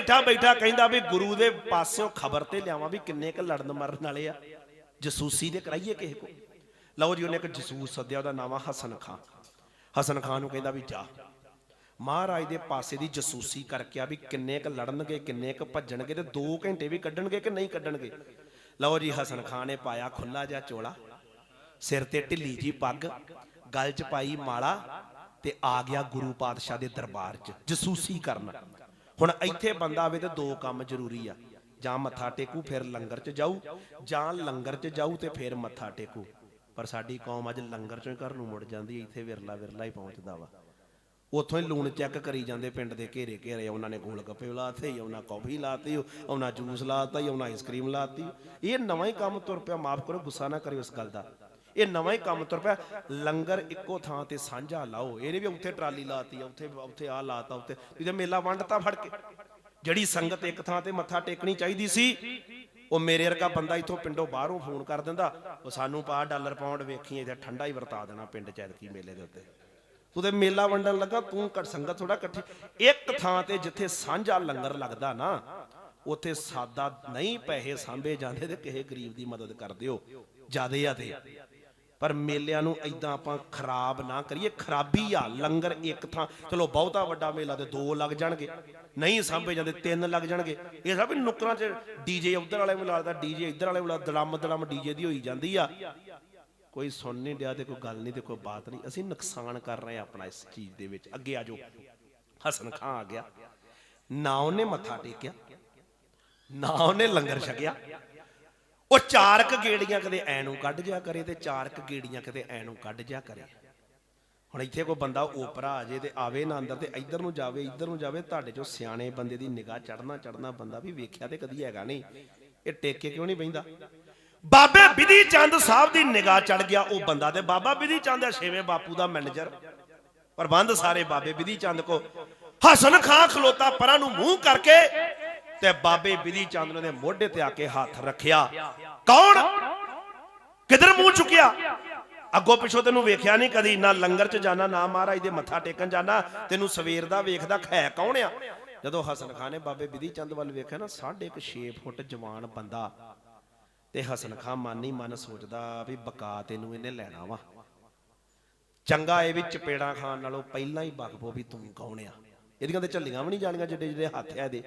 ਬੈਠਾ ਬੈਠਾ ਕਹਿੰਦਾ ਵੀ ਗੁਰੂ ਦੇ ਪਾਸਿਓਂ ਖਬਰ ਤੇ ਲਿਆਵਾਂ ਵੀ ਕਿੰਨੇ ਕ ਲੜਨ ਮਰਨ ਵਾਲੇ ਆ। ਜਸੂਸੀ ਦੇ ਕਰਾਈਏ ਕਿਸੇ ਕੋ ਲਓ ਜੀ, ਉਹਨੇ ਇੱਕ ਜਸੂਸ ਸੱਦਿਆ, ਉਹਦਾ ਨਾਮ ਆ ਹਸਨ ਖਾਨ ਹਸਨ ਖਾਨ ਨੂੰ ਕਹਿੰਦਾ ਵੀ ਜਾ। ਮਹਾਰਾਜ ਦੇ ਪਾਸੇ ਦੀ ਜਸੂਸੀ ਕਰਕੇ ਆ ਵੀ ਕਿੰਨੇ ਕ ਲੜਨਗੇ, ਕਿੰਨੇ ਕ ਭੱਜਣਗੇ ਤੇ 2 ਘੰਟੇ ਵੀ ਕੱਢਣਗੇ ਕਿ ਨਹੀਂ ਕੱਢਣਗੇ? ਲਓ ਜੀ, ਹਸਨ ਖਾਨ ਨੇ ਪਾਇਆ ਖੁੱਲਾ ਜਿਹਾ ਚੋਲਾ। ਸਿਰ ਤੇ ਢਿੱਲੀ ਜੀ ਪੱਗ, ਗਲ 'ਚ ਪਾਈ ਮਾਲਾ ਤੇ ਆ ਗਿਆ ਗੁਰੂ ਪਾਤਸ਼ਾਹ ਦੇ ਦਰਬਾਰ 'ਚ, ਜਸੂਸੀ ਕਰਨ। ਹੁਣ ਇੱਥੇ ਬੰਦਾ ਆਵੇ ਤੇ ਦੋ ਕੰਮ ਜ਼ਰੂਰੀ ਆ। ਜਾਂ ਮੱਥਾ ਟੇਕੂ, ਫਿਰ ਲੰਗਰ 'ਚ ਜਾਊ, ਜਾਂ ਲੰਗਰ 'ਚ ਜਾਊ ਤੇ ਫਿਰ ਮੱਥਾ ਟੇਕੂ। ਪਰ ਸਾਡੀ ਕੌਮ ਅੱਜ ਲੰਗਰ 'ਚੋਂ ਘਰ ਨੂੰ ਮੁੜ ਜਾਂਦੀ ਹੈ ਇੱਥੇ ਵਿਰਲਾ ਵਿਰਲਾ ਹੀ ਪਹੁੰਚਦਾ ਵਾ। ਉੱਥੋਂ ਹੀ ਲੂਣ ਚੈੱਕ ਕਰੀ ਜਾਂਦੇ ਪਿੰਡ ਦੇ ਘੇਰੇ ਘੇਰੇ, ਉਹਨਾਂ ਨੇ ਗੋਲ ਗੱਪੇ ਲਾਤੇ, ਉਹਨਾਂ ਕੌਫੀ ਲਾਤੀ, ਉਹਨਾਂ ਜੂਸ ਲਾਤਾ, ਉਹਨਾਂ ਆਈਸਕ੍ਰੀਮ ਲਾਤੀ। ਇਹ ਨਵਾਂ ਹੀ ਕੰਮ ਤੁਰ ਪਿਆ, ਮਾਫ ਕਰੋ, ਗੁੱਸਾ ਨਾ ਕਰਿਓ ਇਸ ਗੱਲ ਦਾ। ਇਹ ਨਵਾਂ ਹੀ ਕੰਮ ਤੁਰ ਪਿਆ। ਲੰਗਰ ਇੱਕੋ ਥਾਂ ਤੇ ਸਾਂਝਾ ਲਾਓ। ਇਹਨੇ ਵੀ ਉੱਥੇ ਟਰਾਲੀ ਲਾਤੀ ਉੱਥੇ ਉੱਥੇ ਆ ਲਾਤਾ, ਉੱਥੇ। ਤੇ ਮੇਲਾ ਵੰਡਤਾ ਫੜ ਕੇ। ਜਿਹੜੀ ਸੰਗਤ ਇੱਕ ਥਾਂ ਤੇ ਮੱਥਾ ਟੇਕਣੀ ਚਾਹੀਦੀ ਸੀ, ਉਹ ਮੇਰੇ ਵਰਗਾ ਬੰਦਾ ਇਥੋਂ ਪਿੰਡੋਂ ਬਾਹਰੋਂ ਫੋਨ ਕਰ ਦਿੰਦਾ। ਉਹ ਸਾਨੂੰ ਪਾ ਡਾਲਰ ਪਾਉਂਡ ਵੇਖੀ ਇੱਥੇ ਠੰਡਾ ਹੀ ਵਰਤਾ ਦੇਣਾ ਪਿੰਡ ਚ ਐਤਕੀ ਮੇਲੇ ਦੇ ਉੱਤੇ। ਤੂੰ ਤੇ ਮੇਲਾ ਵੰਡਣ ਲੱਗਾ, ਤੂੰ ਕਰ ਸੰਗਤ ਥੋੜਾ ਇਕੱਠੀ। ਇੱਕ ਥਾਂ ਤੇ ਜਿੱਥੇ ਸਾਂਝਾ ਲੰਗਰ ਲੱਗਦਾ ਨਾ, ਉੱਥੇ ਸਾਦਾ ਨਹੀਂ ਪੈਸੇ ਸਾਂਭੇ ਜਾਂਦੇ ਤੇ ਕਿਸੇ ਗਰੀਬ ਦੀ ਮਦਦ ਕਰ ਦਿਓ। ਜਿਆਦੇ ਆ ਤੇ। ਪਰ ਮੇਲਿਆਂ ਨੂੰ ਐਦਾਂ ਆਪਾਂ ਖਰਾਬ ਨਾ ਕਰੀਏ। ਖਰਾਬੀ ਆ, ਲੰਗਰ ਇੱਕ ਥਾਂ। ਚਲੋ, ਬਹੁਤਾ ਵੱਡਾ ਮੇਲਾ ਤੇ ਦੋ ਲੱਗ ਜਾਣਗੇ। ਨਹੀਂ ਸਾਂਭੇ ਜਾਂਦੇ, ਤਿੰਨ ਲੱਗ ਜਾਣਗੇ। ਇਹ ਸਭ ਨੁਕਰਾਂ 'ਚ ਡੀਜੇ ਉਧਰ ਵਾਲੇ ਮਿਲਾਦਾ ਡੀਜੇ ਇੱਧਰ ਵਾਲੇ ਮਿਲਾ ਦੜਮ ਦੜਮ ਡੀਜੇ ਦੀ ਹੋਈ ਜਾਂਦੀ ਆ। ਕੋਈ ਸੁਣ ਨਹੀਂ ਡਿਆ ਤੇ ਕੋਈ ਗੱਲ ਨਹੀਂ ਤੇ ਕੋਈ ਬਾਤ ਨਹੀਂ। ਅਸੀਂ ਨੁਕਸਾਨ ਕਰ ਰਹੇ ਆ ਆਪਣਾ ਇਸ ਚੀਜ਼ ਦੇ ਵਿੱਚ। ਅੱਗੇ ਆ ਜਾਓ। ਹਸਨ ਖਾਂ ਆ ਗਿਆ। ਨਾ ਉਹਨੇ ਮੱਥਾ ਟੇਕਿਆ। ਨਾ ਉਹਨੇ ਲੰਗਰ ਛਕਿਆ। ਉਹ ਚਾਰਕ ਗੇੜੀਆਂ ਕਦੇ ਐ ਨੂੰ ਕੱਢ ਜਾ ਕਰੇ ਤੇ ਚਾਰਕ ਗੇੜੀਆਂ ਕਦੇ ਐ ਨੂੰ ਕੱਢ ਜਾ ਕਰੇ। ਹੁਣ ਇੱਥੇ ਕੋਈ ਬੰਦਾ ਓਪਰਾ ਆ ਜੇ ਤੇ ਆਵੇ ਨਾ ਅੰਦਰ ਤੇ ਇੱਧਰ ਨੂੰ ਜਾਵੇ, ਇੱਧਰ ਨੂੰ ਜਾਵੇ, ਤੁਹਾਡੇ ਚੋਂ ਸਿਆਣੇ ਬੰਦੇ ਦੀ ਨਿਗਾਹ ਚੜਨਾ ਚੜਨਾ ਬੰਦਾ ਵੀ ਵੇਖਿਆ ਤੇ ਕਦੀ ਹੈਗਾ ਨਹੀਂ। ਇਹ ਟੇਕੇ ਕਿਉਂ ਨਹੀਂ ਬੈਂਦਾ ਬਾਬੇ ਵਿਧੀ ਚੰਦ ਸਾਹਿਬ ਦੀ ਨਿਗਾਹ ਚੜ ਗਿਆ ਉਹ ਬੰਦਾ ਤੇ ਬਾਬਾ ਵਿਧੀ ਚੰਦ ਹੈ ਛੇਵੇਂ ਬਾਪੂ ਦਾ ਮੈਨੇਜਰ। ਪ੍ਰਬੰਧ ਸਾਰੇ ਬਾਬੇ ਵਿਧੀ ਚੰਦ ਕੋ। ਹਸਨ ਖਾਂ ਖਲੋਤਾ ਪਰਾਂ ਨੂੰ ਮੂੰਹ ਕਰਕੇ ਤੇ ਬਾਬੇ ਵਿਧੀ ਚੰਦ ਨੇ ਮੋਢੇ ਤੇ ਆ ਕੇ ਹੱਥ ਰੱਖਿਆ। ਕੌਣ? ਕਿਧਰ ਮੂੰਹ ਚੁੱਕਿਆ? ਅੱਗੋਂ ਪਿੱਛੋਂ ਤੈਨੂੰ ਵੇਖਿਆ ਨਹੀਂ ਕਦੀ, ਨਾ ਲੰਗਰ 'ਚ ਜਾਣਾ, ਨਾ ਮਹਾਰਾਜ ਦੇ ਮੱਥਾ ਟੇਕਣ ਜਾਣਾ। ਤੈਨੂੰ ਸਵੇਰ ਦਾ ਵੇਖਦਾ ਖੈ ਕੌਣ ਆ? ਜਦੋਂ ਹਸਨ ਖਾਨ ਨੇ ਬਾਬੇ ਵਿਧੀ ਚੰਦ ਵੱਲ ਵੇਖਿਆ ਨਾ 6.5 ਫੁੱਟ ਜਵਾਨ ਬੰਦਾ। ਤੇ ਹਸਨ ਖਾਨ ਮਨ ਹੀ ਮਨ ਸੋਚਦਾ ਵੀ ਬਕਾ ਤੈਨੂੰ ਇਹਨੇ ਲੈਣਾ ਵਾ। ਚੰਗਾ ਇਹ ਵੀ ਚਪੇੜਾਂ ਖਾਨ ਨਾਲੋਂ ਪਹਿਲਾਂ ਹੀ ਬਕਬੋ ਵੀ ਤੂੰ ਕੌਣ ਆ? ਇਹਦੀਆਂ ਤੇ ਝੱਲੀਆਂ ਵੀ ਨਹੀਂ ਜਾਣੀਆਂ ਜਿਹੜੇ ਜਿਹੜੇ ਹੱਥ ਆ ਦੇ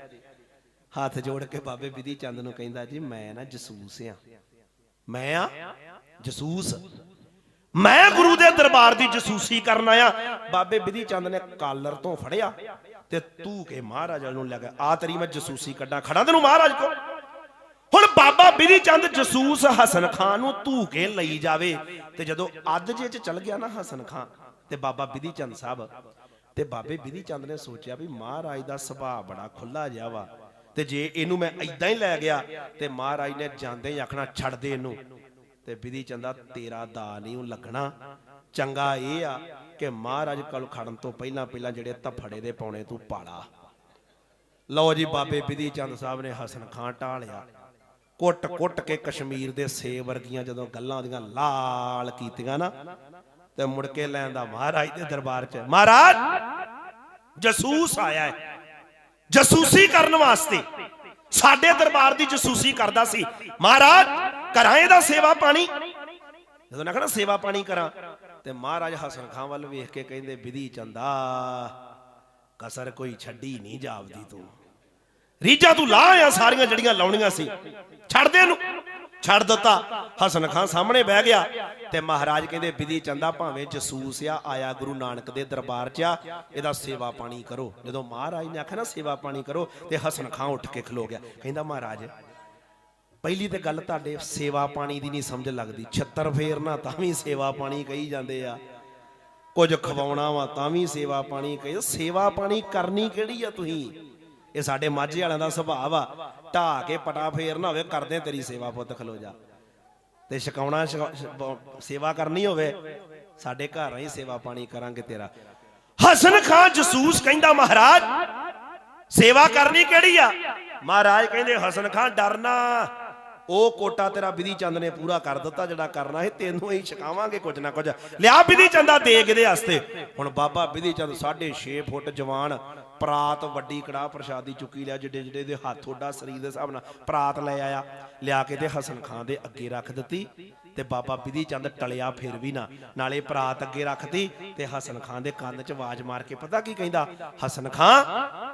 ਹੱਥ ਜੋੜ ਕੇ ਬਾਬੇ ਵਿਧੀ ਚੰਦ ਨੂੰ ਕਹਿੰਦਾ ਜੀ, ਮੈਂ ਨਾ ਜਸੂਸ ਆ। ਮੈਂ ਆ? ਜਸੂਸ। ਮੈਂ ਗੁਰੂ ਦੇ ਦਰਬਾਰ ਦੀ ਜਸੂਸੀ ਕਰਨ ਆਇਆ। ਬਾਬੇ ਵਿਧੀ ਚੰਦ ਨੇ ਕਾਲਰ ਤੋਂ ਫੜਿਆ ਤੇ ਤੂੰ ਕੇ ਮਹਾਰਾਜ ਨੂੰ ਲੱਗਾ ਆ ਤੇਰੀ ਮੈਂ ਜਸੂਸੀ ਕੱਢਾਂ। ਖੜਾ ਤੈਨੂੰ ਮਹਾਰਾਜ ਕੋ ਹੁਣ ਬਾਬਾ ਬਿਧੀ ਚੰਦ ਜਸੂਸ ਹਸਨ ਖਾਨ ਨੂੰ ਧੂ ਕੇ ਲਈ ਜਾਵੇ। ਤੇ ਜਦੋਂ ਅੱਧ ਜੇ ਚ ਚਲ ਗਿਆ ਨਾ ਹਸਨ ਖਾਨ, ਤੇ ਬਾਬਾ ਬਿਧੀ ਚੰਦ ਸਾਹਿਬ, ਤੇ ਬਾਬੇ ਬਿਧੀ ਚੰਦ ਨੇ ਸੋਚਿਆ ਵੀ ਮਹਾਰਾਜ ਦਾ ਸੁਭਾਅ ਬੜਾ ਖੁੱਲਾ ਜਿਹਾ ਵਾ। ਤੇ ਜੇ ਇਹਨੂੰ ਮੈਂ ਇਦਾਂ ਹੀ ਲੈ ਗਿਆ, ਤੇ ਮਹਾਰਾਜ ਨੇ ਜਾਂਦੇ ਹੀ ਆਖਣਾ, ਛੱਡ ਦੇ ਇਹਨੂੰ। ਤੇ ਵਿਧੀ ਚੰਦਾ, ਤੇਰਾ ਦਾ ਨਹੀਂ ਉਹ ਲੱਗਣਾ। ਚੰਗਾ ਇਹ ਆ ਕਿ ਮਹਾਰਾਜ ਕੋਲ ਖੜਨ ਤੋਂ ਪਹਿਲਾਂ ਪਹਿਲਾਂ ਜਿਹੜੇ ਧਫੜੇ ਦੇ ਪਾਉਣੇ ਤੂੰ ਪਾਲਾ। ਲਓ ਜੀ ਬਾਬੇ ਵਿਧੀ ਚੰਦ ਸਾਹਿਬ ਨੇ ਹਸਨ ਖਾਨ ਢਾਲਿਆ। ਕੁੱਟ ਕੁੱਟ ਕੇ ਕਸ਼ਮੀਰ ਦੇ ਸੇਬ ਵਰਗੀਆਂ ਜਦੋਂ ਗੱਲਾਂ ਉਹਦੀਆਂ ਲਾਲ ਕੀਤੀਆਂ ਨਾ, ਤੇ ਮੁੜ ਕੇ ਲੈਂਦਾ ਮਹਾਰਾਜ ਦੇ ਦਰਬਾਰ 'ਚ, ਮਹਾਰਾਜ ਜਸੂਸ ਆਇਆ ਹੈ। ਜਸੂਸੀ ਕਰਨ ਵਾਸਤੇ। ਸਾਡੇ ਦਰਬਾਰ ਦੀ ਜਸੂਸੀ ਕਰਦਾ ਸੀ। ਮਹਾਰਾਜ, ਕਰਾਂ ਇਹਦਾ ਸੇਵਾ ਪਾਣੀ? ਜਦੋਂ ਨਾ ਕਹਣਾ ਸੇਵਾ ਪਾਣੀ ਕਰਾਂ, ਤੇ ਮਹਾਰਾਜ ਹਸਨ ਖਾਨ ਵੱਲ ਵੇਖ ਕੇ ਕਹਿੰਦੇ, ਵਿਧੀ ਚੰਦਾ, ਕਸਰ ਕੋਈ ਛੱਡੀ ਨਹੀਂ ਜਾਪਦੀ ਤੂੰ। ਰੀਜਾ ਤੂੰ ਲਾ ਆ ਸਾਰੀਆਂ ਜੜੀਆਂ ਲਾਉਣੀਆਂ ਸੀ, ਛੱਡ ਦੇ ਇਹਨੂੰ। ਛੱਡ ਦਿੱਤਾ। ਹਸਨ ਖਾਨ ਸਾਹਮਣੇ ਬਹਿ ਗਿਆ ਤੇ ਮਹਾਰਾਜ ਕਹਿੰਦੇ, ਵਿਧੀ ਚੰਦਾ ਭਾਵੇਂ ਜਸੂਸ ਆ, ਆਇਆ ਗੁਰੂ ਨਾਨਕ ਦੇ ਦਰਬਾਰ 'ਚ ਆ, ਇਹਦਾ ਸੇਵਾ ਪਾਣੀ ਕਰੋ। ਜਦੋਂ ਮਹਾਰਾਜ ਨੇ ਆਖਿਆ ਨਾ, ਸੇਵਾ ਪਾਣੀ ਕਰੋ, ਤੇ ਹਸਨ ਖਾਨ ਉੱਠ ਕੇ ਖਲੋ ਗਿਆ। ਕਹਿੰਦਾ, ਮਹਾਰਾਜ, ਪਹਿਲੀ ਤੇ ਗੱਲ ਤੁਹਾਡੇ ਸੇਵਾ ਪਾਣੀ ਦੀ ਨਹੀਂ ਸਮਝ ਲੱਗਦੀ। ਛੱਤਰ ਫੇਰਨਾ ਤਾਂ ਵੀ ਸੇਵਾ ਪਾਣੀ ਕਹੀ ਜਾਂਦੇ ਆ। ਕੁਝ ਖਵਾਉਣਾ ਵਾ ਤਾਂ ਵੀ ਸੇਵਾ ਪਾਣੀ ਕਹੀ ਸੇਵਾ ਪਾਣੀ ਕਰਨੀ ਕਿਹੜੀ ਆ ਤੁਸੀਂ? ਇਹ ਸਾਡੇ ਮਾਝੇ ਵਾਲਿਆਂ ਦਾ ਸੁਭਾਅ ਆ। ਢਾ ਕੇ ਪਟਾ ਫੇਰ ਨਾ ਹੋਵੇ, ਕਰਦੇ ਤੇਰੀ ਸੇਵਾ ਪੁੱਤ ਖਲੋ ਜਾ। ਤੇ ਛਕਾਉਣਾ ਸੇਵਾ ਕਰਨੀ ਹੋਵੇ, ਸਾਡੇ ਘਰ ਹੀ ਸੇਵਾ ਪਾਣੀ ਕਰਾਂਗੇ ਤੇਰਾ। ਹਸਨ ਖਾਨ ਜਸੂਸ ਕਹਿੰਦਾ, ਮਹਾਰਾਜ, ਸੇਵਾ ਕਰਨੀ ਕਿਹੜੀ ਆ? ਮਹਾਰਾਜ ਕਹਿੰਦੇ, ਹਸਨ ਖਾਨ, ਡਰਨਾ। ਉਹ ਕੋਟਾ ਤੇਰਾ ਵਿਧੀ ਚੰਦ ਨੇ ਪੂਰਾ ਕਰ ਦਿੱਤਾ, ਜਿਹੜਾ ਕਰਨਾ ਹੈ ਤੈਨੂੰ ਹੀ ਛਕਾਵਾਂਗੇ ਕੁਝ ਨਾ ਕੁਝ। ਲਿਆ ਵਿਧੀ ਚੰਦਾ ਦੇ ਕਿਦੇ ਹਸਤੇ ਹੁਣ ਬਾਬਾ ਵਿਧੀ ਚੰਦ 6.5 ਫੁੱਟ ਜਵਾਨ ਪਰਾਤ ਵੱਡੀ ਕੜਾਹ ਪ੍ਰਸ਼ਾਦੀ ਚੁੱਕੀ ਲਿਆ ਜਿਹੜੇ ਜਿਹੜੇ ਦੇ ਹੱਥ ਓਡਾ ਸਰੀਰ ਦੇ ਹਿਸਾਬ ਨਾਲ ਪਰਾਤ ਲੈ ਆਇਆ, ਲਿਆ ਕੇ ਤੇ ਹਸਨ ਖਾਨ ਦੇ ਅੱਗੇ ਰੱਖ ਦਿੱਤੀ ਤੇ ਬਾਬਾ ਬਿਧੀ ਚੰਦ ਟਲਿਆ ਫਿਰ ਵੀ ਨਾ। ਨਾਲੇ ਪਰਾਤ ਅੱਗੇ ਰੱਖਤੀ ਤੇ ਹਸਨ ਖਾਨ ਦੇ ਕੰਨ 'ਚ ਆਵਾਜ਼ ਮਾਰ ਕੇ ਪਤਾ ਕੀ ਕਹਿੰਦਾ? ਹਸਨ ਖਾਨ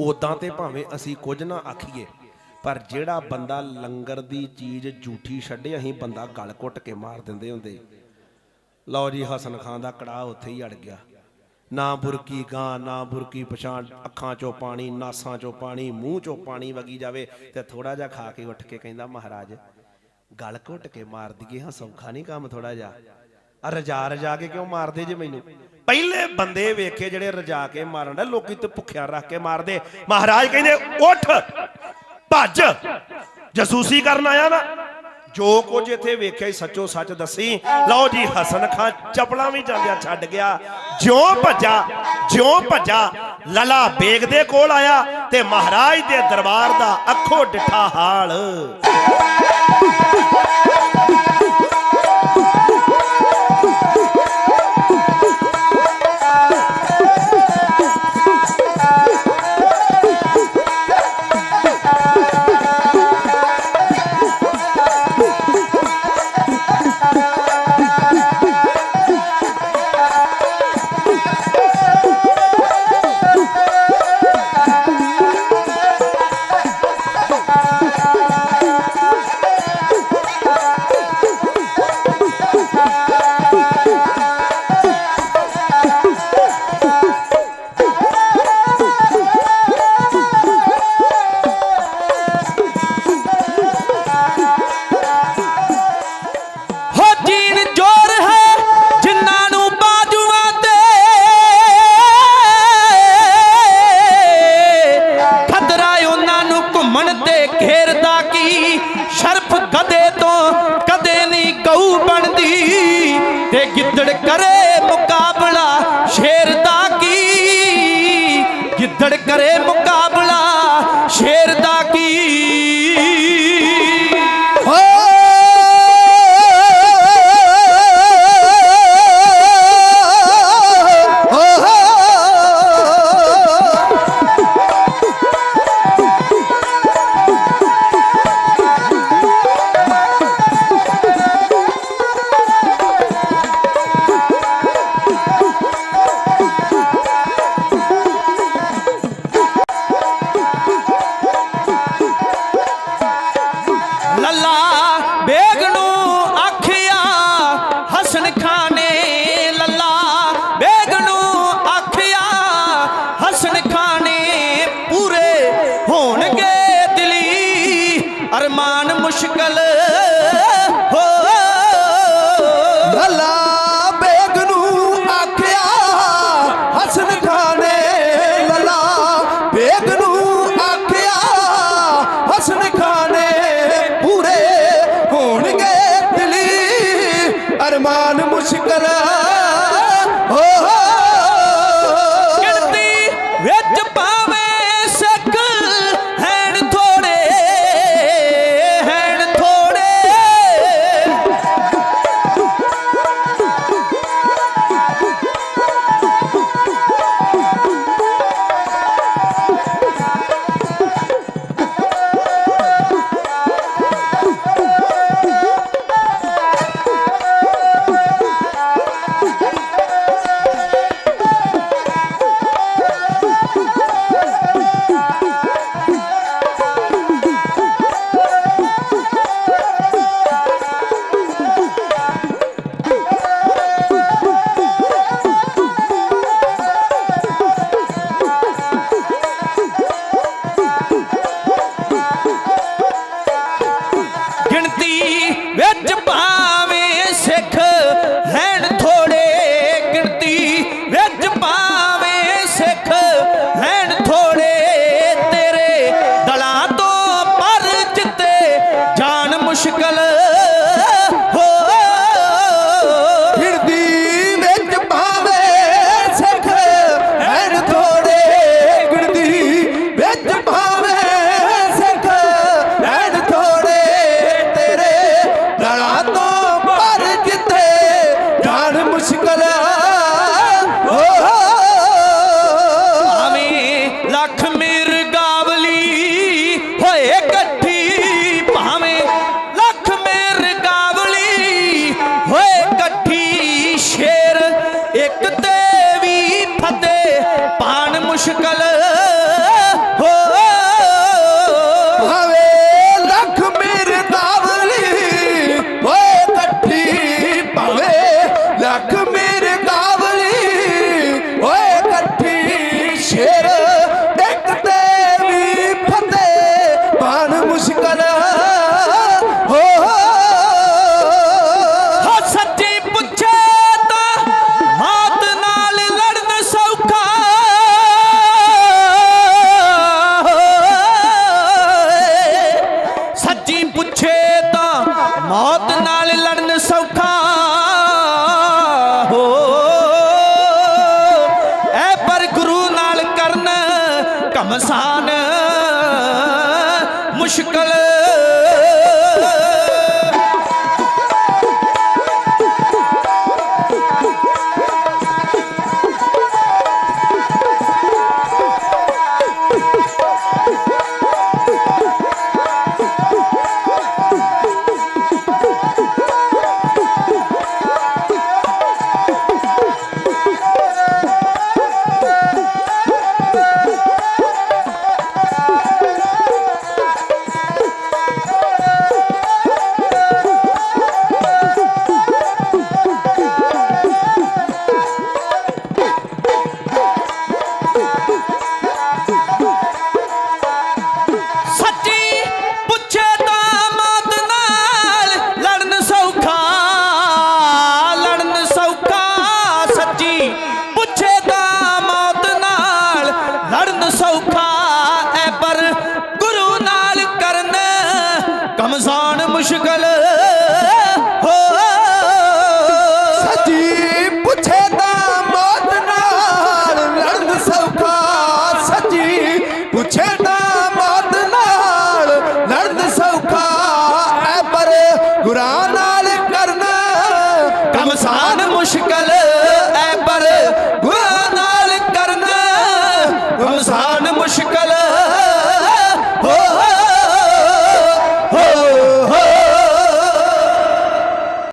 ਉਦਾਂ ਤੇ ਭਾਵੇਂ ਅਸੀਂ ਕੁਝ ਨਾ ਆਖੀਏ, ਪਰ ਜਿਹੜਾ ਬੰਦਾ ਲੰਗਰ ਦੀ ਚੀਜ਼ ਝੂਠੀ ਛੱਡੇ, ਅਸੀਂ ਬੰਦਾ ਗਲ ਘੁੱਟ ਕੇ ਮਾਰ ਦਿੰਦੇ ਹੁੰਦੇ। ਲਓ ਜੀ, ਹਸਨ ਖਾਨ ਦਾ ਕੜਾਹ ਉੱਥੇ ਹੀ ਅੜ ਗਿਆ। ਨਾ ਬੁਰਕੀ ਗਾਂ, ਨਾ ਬੁਰਕੀ ਪਛਾਣ, ਅੱਖਾਂ ਚੋਂ ਪਾਣੀ, ਨਾਸਾਂ ਚੋਂ ਪਾਣੀ, ਮੂੰਹ ਚੋਂ ਪਾਣੀ ਵਗੀ ਜਾਵੇ ਤੇ ਥੋੜਾ ਜਿਹਾ ਖਾ ਕੇ ਉੱਠ ਕੇ ਕਹਿੰਦਾ, ਮਹਾਰਾਜ, ਗਲ ਘੁੱਟ ਕੇ ਮਾਰ ਦਈਏ, ਹਾਂ, ਸੌਖਾ ਨਹੀਂ ਕੰਮ ਥੋੜਾ ਜਿਹਾ। ਆ ਰਜਾ ਰਜਾ ਕੇ ਕਿਉਂ ਮਾਰਦੇ ਜੇ ਮੈਨੂੰ? ਪਹਿਲੇ ਬੰਦੇ ਵੇਖੇ ਜਿਹੜੇ ਰਜਾ ਕੇ ਮਾਰਨ ਦੇ ਲੋਕੀ ਤੇ ਭੁੱਖਿਆ ਰੱਖ ਕੇ ਮਾਰਦੇ। ਮਹਾਰਾਜ ਕਹਿੰਦੇ, ਉੱਠ, ਭੱਜ। ਜਸੂਸੀ ਕਰਨ ਆਇਆ ਨਾ ਜੋ ਕੁਝ ਇੱਥੇ ਵੇਖਿਆ ਸੱਚੋ ਸੱਚ ਦੱਸੀ। ਲਓ ਜੀ, ਹਸਨ ਖਾਨ ਚਪਲਾਂ ਵੀ ਜਾਂਦਿਆਂ ਛੱਡ ਗਿਆ। ਜਿਉਂ ਭੱਜਾ ਜਿਉਂ ਭੱਜਾ, ਲਲਾ ਬੇਗ ਦੇ ਕੋਲ ਆਇਆ ਤੇ ਮਹਾਰਾਜ ਦੇ ਦਰਬਾਰ ਦਾ ਅੱਖੋਂ ਡਿੱਠਾ ਹਾਲ। ਗਿੱਦੜ ਕਰੇ ਮੁਕਾਬਲਾ ਸ਼ੇਰ ਦਾ ਕੀ? ਗਿੱਦੜ ਕਰੇ ਮੁਕਾਬਲਾ ਸ਼ੇਰ ਮੁਸ਼ਕਲ